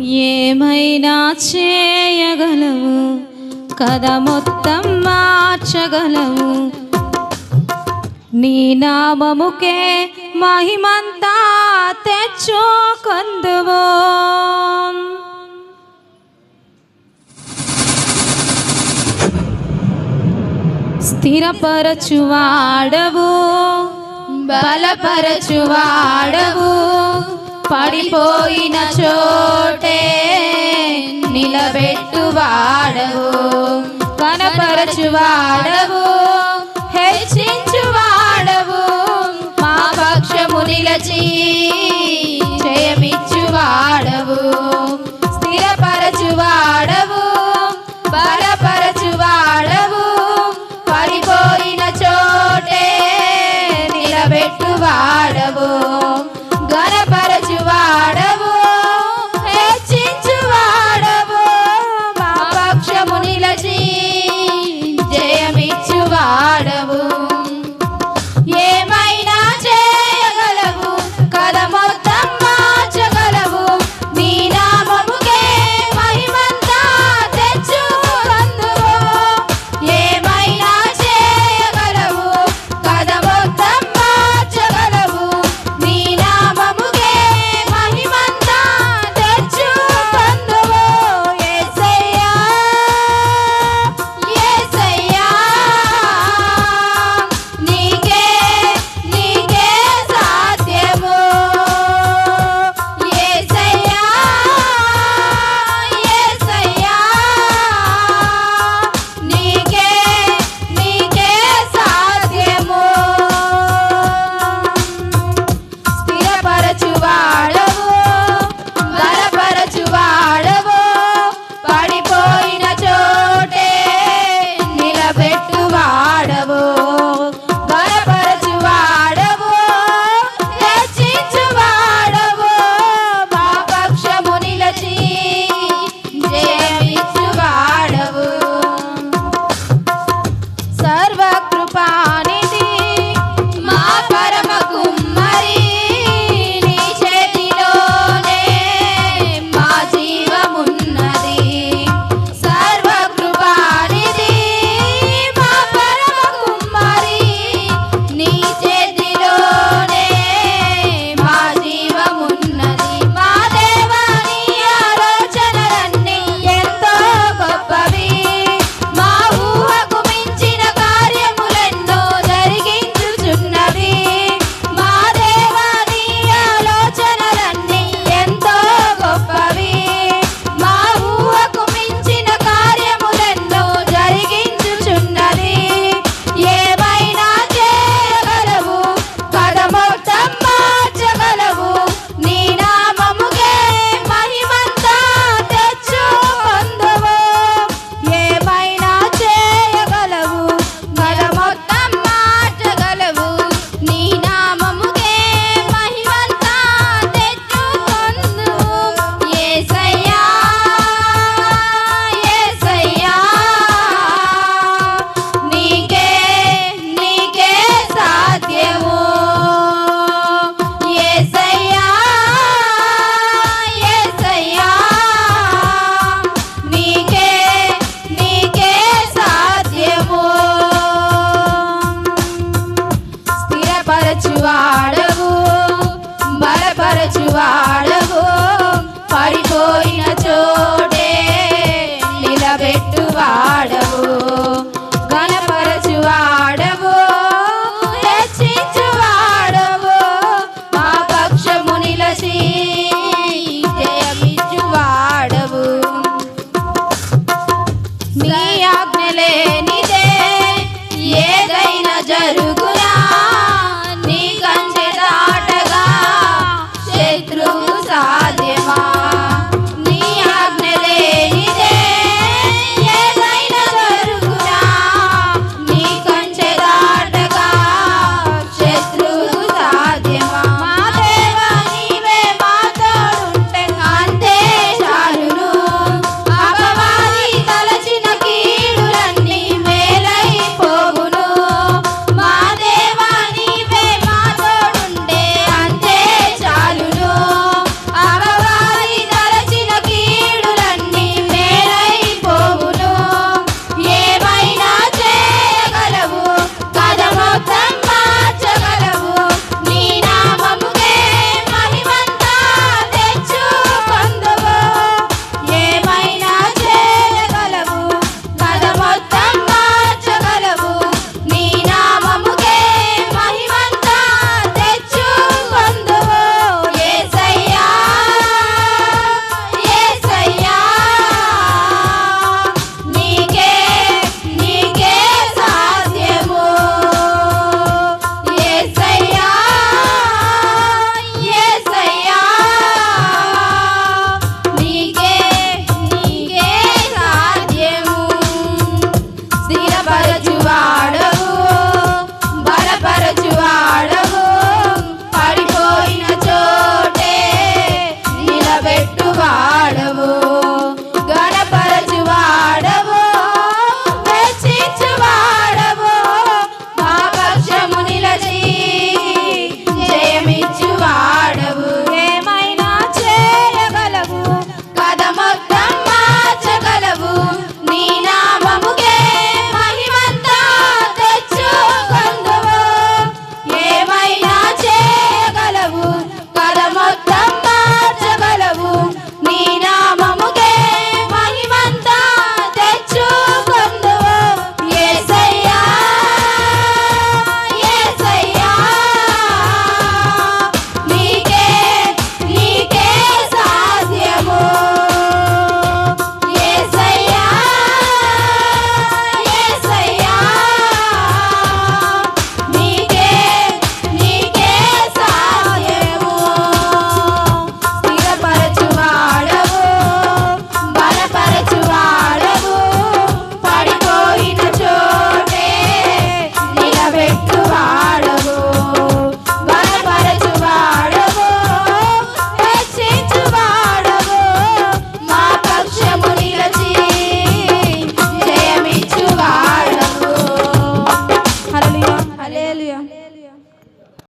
ఏమైనా చేయగలవు? కథ మొత్తం మార్చగలవు. నీ నామముకే మహిమంతా తెచ్చుకొందువో. స్థిరపరచువాడవు బలపరచువాడవు. పడిపోయిన చోటే నిలబెట్టువాడవు కనపరచువాడ